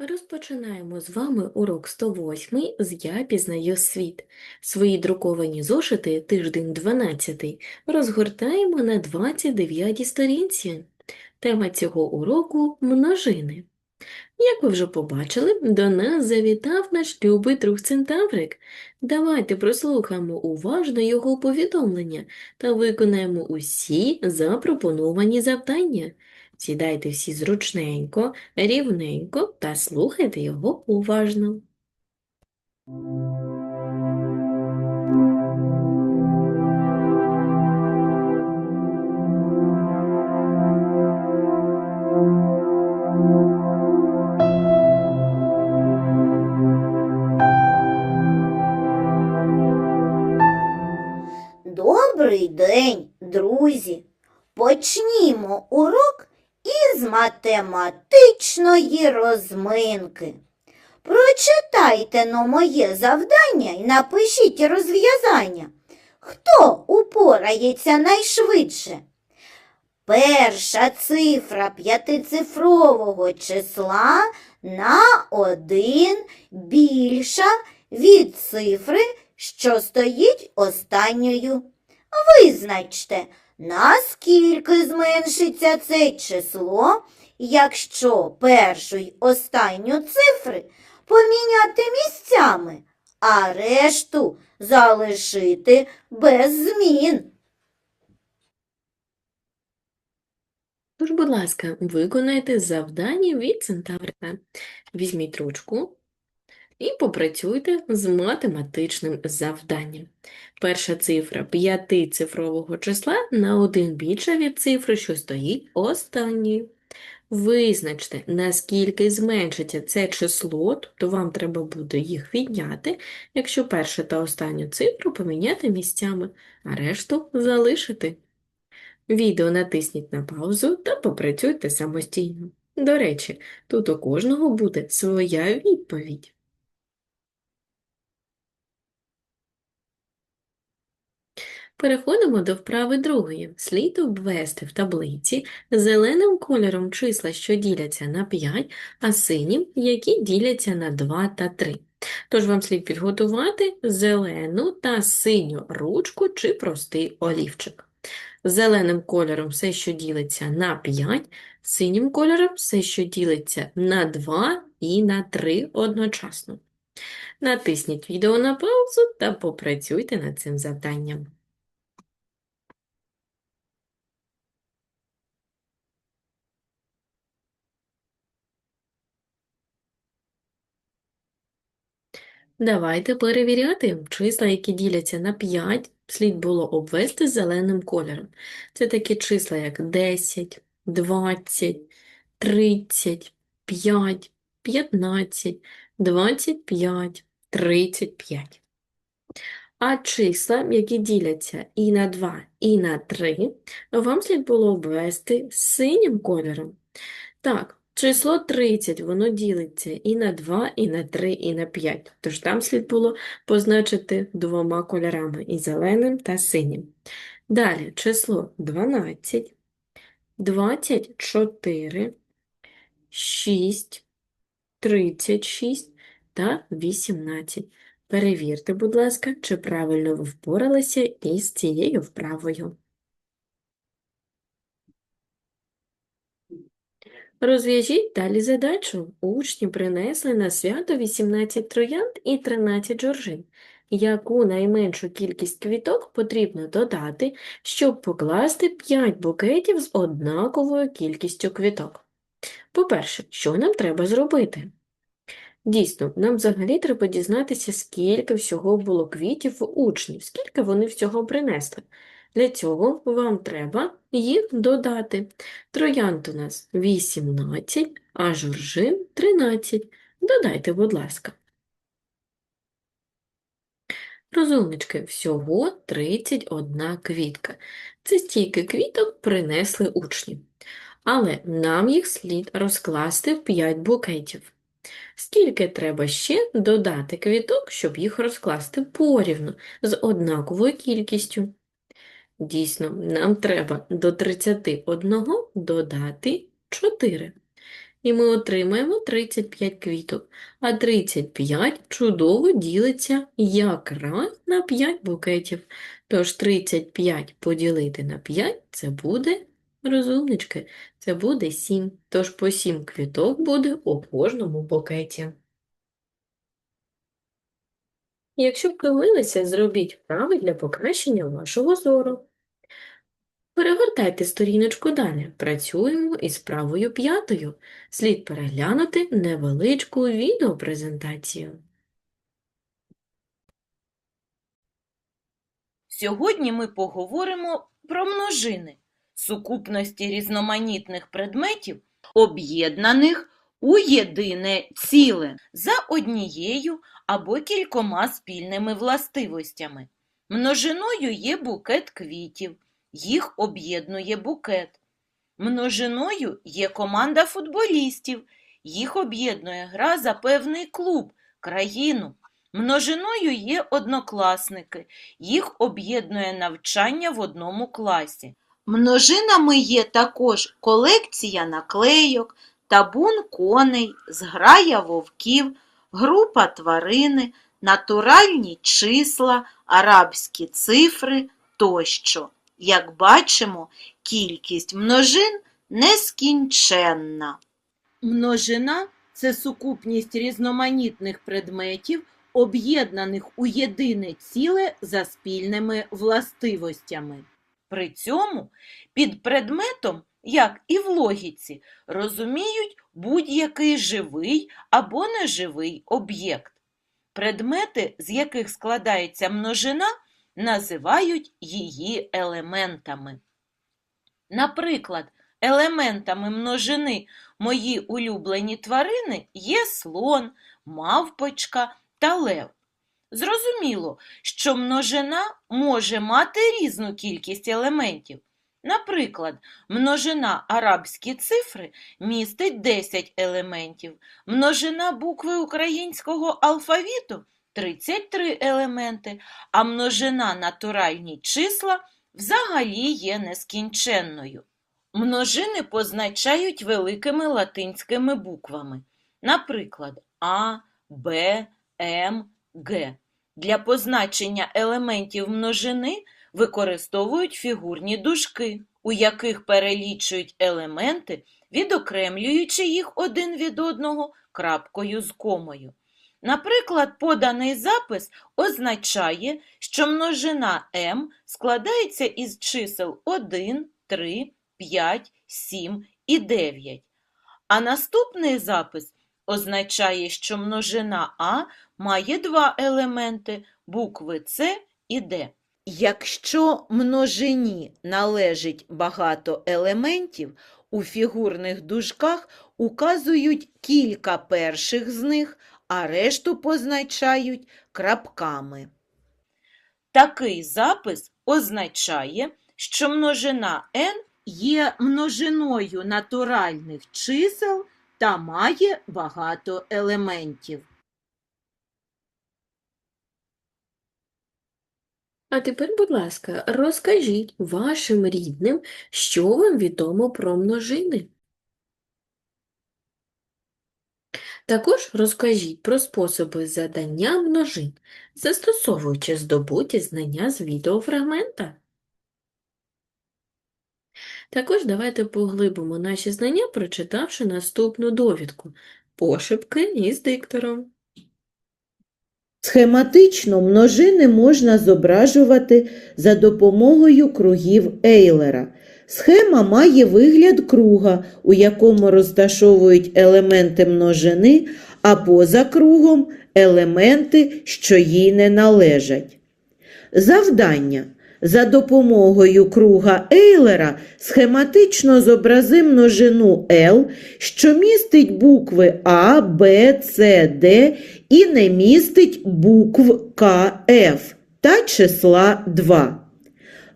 Розпочинаємо з вами урок 108 з Я пізнаю світ. Свої друковані зошити, тиждень 12, розгортаємо на 29 сторінці. Тема цього уроку – множини. Як ви вже побачили, до нас завітав наш любий друг Центаврик. Давайте прослухаємо уважно його повідомлення та виконаємо усі запропоновані завдання. Сідайте всі зручненько, рівненько та слухайте його уважно. Добрий день, друзі! Почнімо урок із математичної розминки. Прочитайте но моє завдання і напишіть розв'язання. Хто упорається найшвидше? Перша цифра п'ятицифрового числа на один більша від цифри, що стоїть останньою. Визначте, наскільки зменшиться це число, якщо першу й останню цифри поміняти місцями, а решту залишити без змін. Тож, будь ласка, виконайте завдання від Центаврика. Візьміть ручку і попрацюйте з математичним завданням. Перша цифра п'ятицифрового числа на один більша від цифри, що стоїть останньою. Визначте, наскільки зменшиться це число, тобто вам треба буде їх відняти, якщо першу та останню цифру поміняти місцями, а решту залишити. Відео натисніть на паузу та попрацюйте самостійно. До речі, тут у кожного буде своя відповідь. Переходимо до вправи другої. Слід обвести в таблиці зеленим кольором числа, що діляться на 5, а синім, які діляться на 2 та 3. Тож вам слід підготувати зелену та синю ручку чи простий олівчик. Зеленим кольором все, що ділиться на 5, синім кольором все, що ділиться на 2 і на 3 одночасно. Натисніть відео на паузу та попрацюйте над цим завданням. Давайте перевіряти. Числа, які діляться на 5, слід було обвести зеленим кольором. Це такі числа, як 10, 20, 30, 5, 15, 25, 35. А числа, які діляться і на 2, і на 3, вам слід було обвести синім кольором. Так, Число 30, воно ділиться і на 2, і на 3, і на 5. Тож там слід було позначити двома кольорами – і зеленим та синім. Далі число 12, 24, 6, 36 та 18. Перевірте, будь ласка, чи правильно ви впоралися із цією вправою. Розв'яжіть далі задачу. Учні принесли на свято 18 троянд і 13 жоржин. Яку найменшу кількість квіток потрібно додати, щоб покласти 5 букетів з однаковою кількістю квіток? По-перше, що нам треба зробити? Дійсно, нам взагалі треба дізнатися, скільки всього було квітів учнів, скільки вони всього принесли. Для цього вам треба їх додати. Троянд у нас 18, а жоржин 13. Додайте, будь ласка. Розумнички, всього 31 квітка. Це стільки квіток принесли учні. Але нам їх слід розкласти в 5 букетів. Скільки треба ще додати квіток, щоб їх розкласти порівну з однаковою кількістю? Дійсно, нам треба до 31 додати 4. і ми отримаємо 35 квіток. А 35 чудово ділиться якраз на 5 букетів. Тож 35 поділити на 5 – це буде, розумнички, це буде 7. Тож по 7 квіток буде у кожному букеті. Якщо втомилися, зробіть вправи для покращення вашого зору. Перегортайте сторіночку далі. Працюємо із правою п'ятою. Слід переглянути невеличку відеопрезентацію. Сьогодні ми поговоримо про множини, сукупності різноманітних предметів, об'єднаних у єдине ціле за однією або кількома спільними властивостями. Множиною є букет квітів, їх об'єднує букет. Множиною є команда футболістів, їх об'єднує гра за певний клуб, країну. Множиною є однокласники, їх об'єднує навчання в одному класі. Множинами є також колекція наклейок, табун коней, зграя вовків, група тварини, натуральні числа, арабські цифри тощо. Як бачимо, кількість множин нескінченна. Множина це сукупність різноманітних предметів, об'єднаних у єдине ціле за спільними властивостями. При цьому під предметом, як і в логіці, розуміють будь-який живий або неживий об'єкт. Предмети, з яких складається множина, називають її елементами. Наприклад, елементами множини мої улюблені тварини є слон, мавпочка та лев. Зрозуміло, що множина може мати різну кількість елементів. Наприклад, множина арабські цифри містить 10 елементів, множина букви українського алфавіту 33 елементи, а множина натуральні числа взагалі є нескінченною. Множини позначають великими латинськими буквами, наприклад, А, Б, М, Г. Для позначення елементів множини використовують фігурні дужки, у яких перелічують елементи, відокремлюючи їх один від одного крапкою з комою. Наприклад, поданий запис означає, що множина m складається із чисел 1, 3, 5, 7 і 9. А наступний запис означає, що множина А має два елементи – букви С і Д. Якщо множині належить багато елементів, у фігурних дужках указують кілька перших з них, а решту позначають крапками. Такий запис означає, що множина n є множиною натуральних чисел та має багато елементів. А тепер, будь ласка, розкажіть вашим рідним, що вам відомо про множини. Також розкажіть про способи задання множин, застосовуючи здобуті знання з відеофрагмента. Також давайте поглибимо наші знання, прочитавши наступну довідку «Пошепки із диктором». Схематично множини можна зображувати за допомогою кругів Ейлера. Схема має вигляд круга, у якому розташовують елементи множини, а поза кругом – елементи, що їй не належать. Завдання. За допомогою круга Ейлера схематично зобрази множину L, що містить букви А, Б, С, Д і не містить букв К, Ф та числа 2.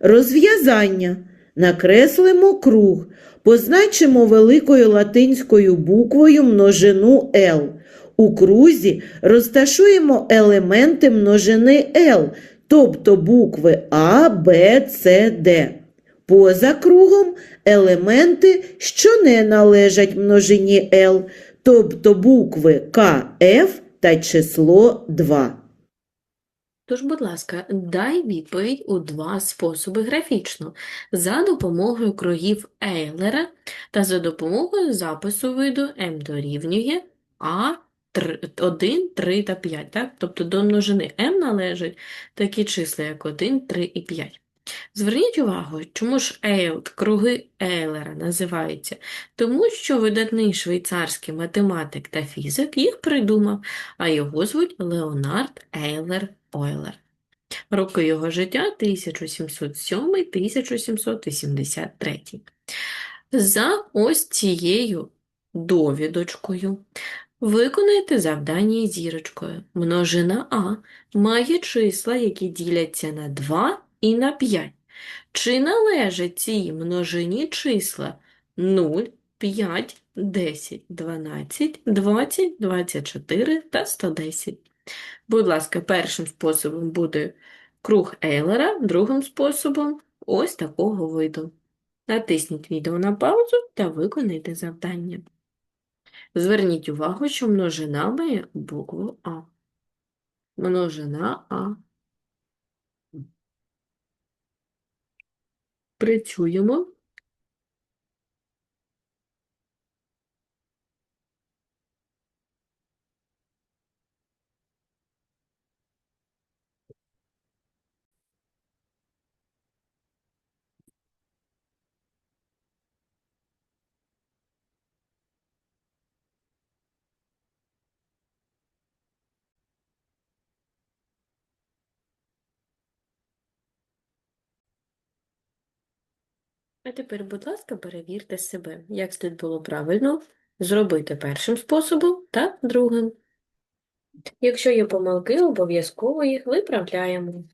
Розв'язання. Накреслимо круг, позначимо великою латинською буквою множину L. У крузі розташуємо елементи множини L, тобто букви А, Б, С, Д. Поза кругом елементи, що не належать множині L, тобто букви К, Ф та число 2. Тож, будь ласка, дай відповідь у два способи графічно за допомогою кругів Ейлера та за допомогою запису виду m дорівнює a 1, 3 та 5. Так? Тобто до множини m належать такі числа, як 1, 3 і 5. Зверніть увагу, чому ж Ейлд, круги Ейлера називаються? Тому що видатний швейцарський математик та фізик їх придумав, а його звуть Леонард Ейлер Ойлер. Роки його життя 1707-1783. За ось цією довідочкою виконайте завдання зірочкою. Множина А має числа, які діляться на 2 і на 5. Чи належать цій множині числа 0, 5, 10, 12, 20, 24 та 110? Будь ласка, першим способом буде круг Ейлера, другим способом ось такого виду. Натисніть відео на паузу та виконайте завдання. Зверніть увагу, що множина має букву А. Множина А. Працюємо. А тепер, будь ласка, перевірте себе, як слід було правильно зробити першим способом та другим. Якщо є помилки, обов'язково їх виправляємо.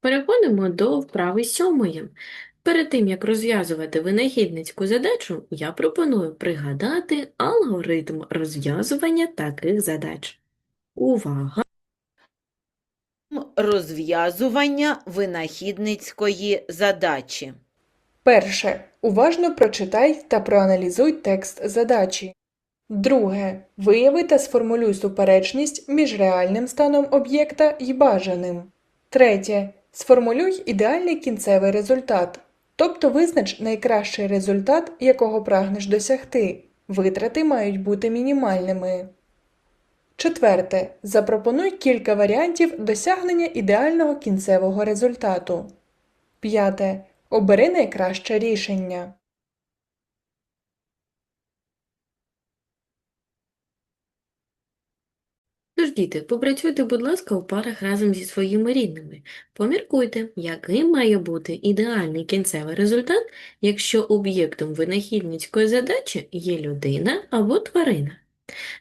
Переходимо до вправи сьомої. Перед тим, як розв'язувати винахідницьку задачу, я пропоную пригадати алгоритм розв'язування таких задач. Увага! Розв'язування винахідницької задачі. Перше. Уважно прочитай та проаналізуй текст задачі. Друге. Вияви та сформулюй суперечність між реальним станом об'єкта і бажаним. Третє. Сформулюй ідеальний кінцевий результат, тобто визнач найкращий результат, якого прагнеш досягти. Витрати мають бути мінімальними. Четверте. Запропонуй кілька варіантів досягнення ідеального кінцевого результату. П'яте. Обери найкраще рішення. Тож, діти, попрацюйте, будь ласка, у парах разом зі своїми рідними. Поміркуйте, яким має бути ідеальний кінцевий результат, якщо об'єктом винахідницької задачі є людина або тварина.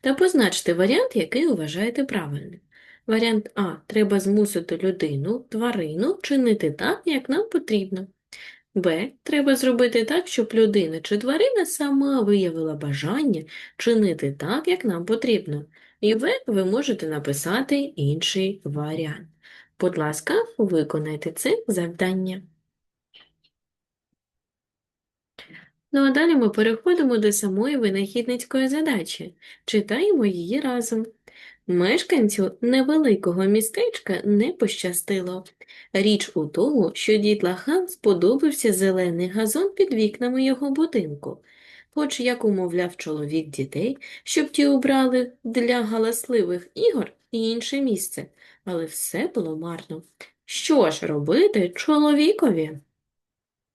Та позначте варіант, який вважаєте правильним. Варіант А. Треба змусити людину, тварину чинити так, як нам потрібно. Б. Треба зробити так, щоб людина чи тварина сама виявила бажання чинити так, як нам потрібно. І В ви можете написати інший варіант. Будь ласка, виконайте це завдання. Ну а далі ми переходимо до самої винахідницької задачі. Читаємо її разом. Мешканцю невеликого містечка не пощастило. Річ у тому, що дітлахам сподобався зелений газон під вікнами його будинку. Хоч як умовляв чоловік дітей, щоб ті обрали для галасливих ігор інше місце, але все було марно. Що ж робити чоловікові?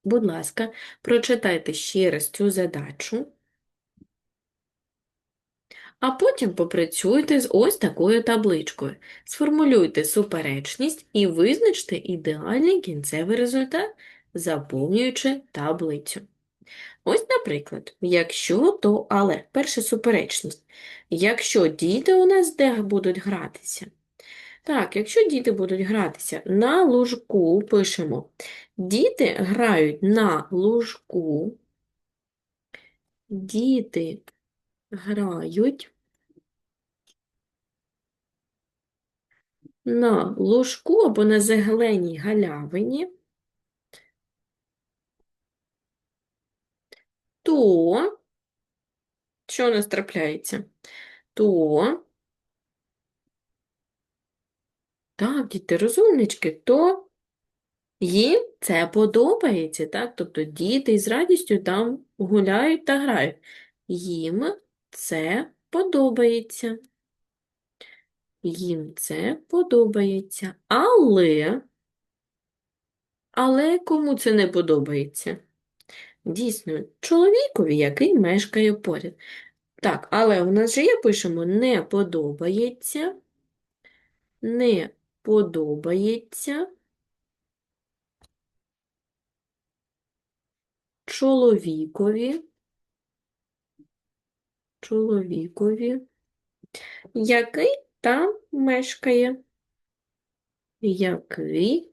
Будь ласка, прочитайте ще раз цю задачу, а потім попрацюйте з ось такою табличкою. Сформулюйте суперечність і визначте ідеальний кінцевий результат, заповнюючи таблицю. Ось, наприклад, якщо то але, перша суперечність. Якщо діти у нас де будуть гратися? Так, якщо діти будуть гратися на лужку, пишемо. Діти грають на лужку. Діти грають на лужку або на зеленій галявині, то що у нас трапляється? То, так, діти розумнички, то їм це подобається, так? Тобто діти із радістю там гуляють та грають. Їм це подобається. Їм це подобається. Але, але кому це не подобається? Дійсно, чоловікові, який мешкає поряд. Так, але у нас же є, пишемо не подобається, не подобається чоловікові, чоловікові, який там мешкає, який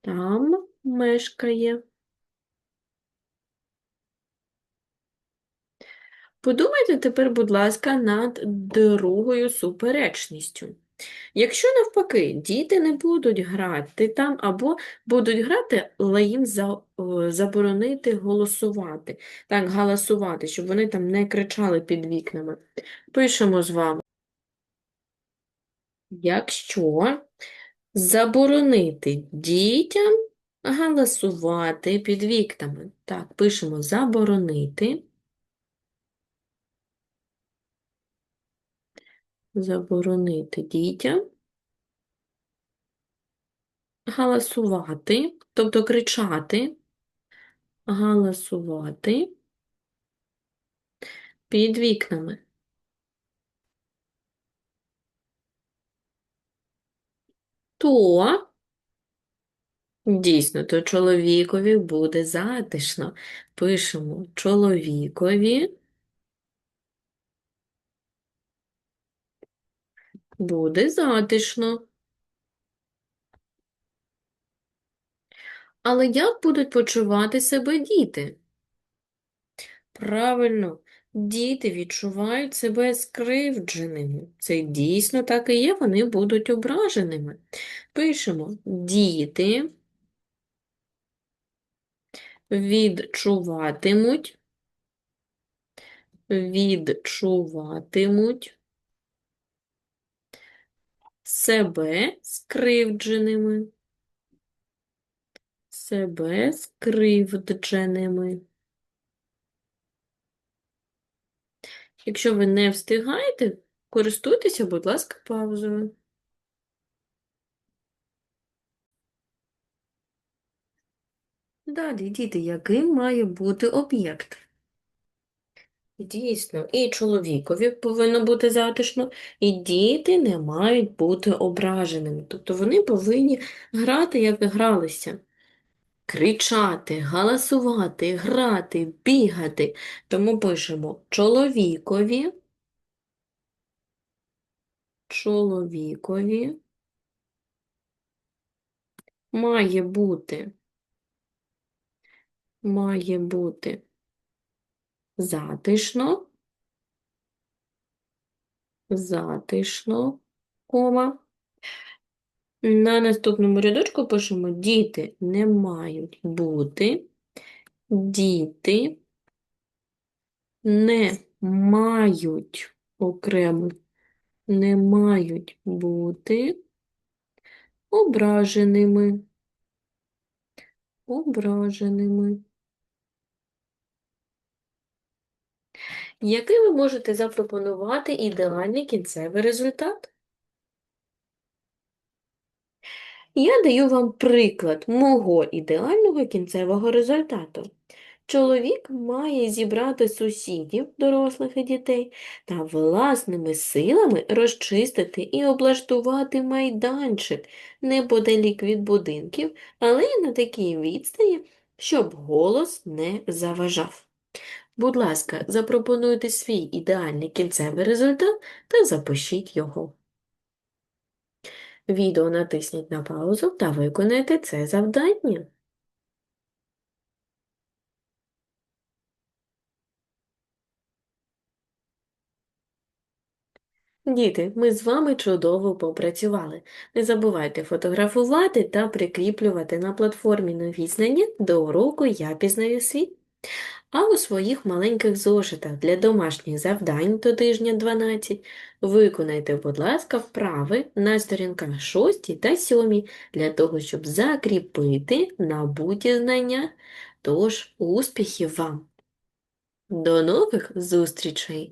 там мешкає. Подумайте тепер, будь ласка, над другою суперечністю. Якщо навпаки діти не будуть грати там або будуть грати, але їм за, заборонити голосувати, так, галасувати, щоб вони там не кричали під вікнами. Пишемо з вами. Якщо заборонити дітям галасувати під вікнами, так, пишемо заборонити. Заборонити дітям галасувати, тобто кричати, галасувати під вікнами. То, дійсно, то чоловікові буде затишно. Пишемо чоловікові буде затишно. Але як будуть почувати себе діти? Правильно, діти відчувають себе скривдженими. Це дійсно так і є, вони будуть ображеними. Пишемо діти відчуватимуть, відчуватимуть себе скривдженими, себе скривдженими. Якщо ви не встигаєте, користуйтеся, будь ласка, паузою. Далі, діти, яким має бути об'єкт? Дійсно, і чоловікові повинно бути затишно, і діти не мають бути ображеними. Тобто вони повинні грати, як гралися. Кричати, галасувати, грати, бігати. Тому пишемо чоловікові, чоловікові має бути, має бути затишно, затишно, кома. На наступному рядочку пишемо діти не мають бути, діти не мають окремо, не мають бути ображеними, ображеними. Який ви можете запропонувати ідеальний кінцевий результат? Я даю вам приклад мого ідеального кінцевого результату. Чоловік має зібрати сусідів, дорослих і дітей, та власними силами розчистити і облаштувати майданчик неподалік від будинків, але й на такій відстані, щоб голос не заважав. Будь ласка, запропонуйте свій ідеальний кінцевий результат та запишіть його. Відео натисніть на паузу та виконайте це завдання. Діти, ми з вами чудово попрацювали. Не забувайте фотографувати та прикріплювати на платформі нові знання до уроку «Я пізнаю світ». А у своїх маленьких зошитах для домашніх завдань до тижня 12 виконайте, будь ласка, вправи на сторінках 6 та 7 для того, щоб закріпити набуті знання. Тож, успіхів вам! До нових зустрічей!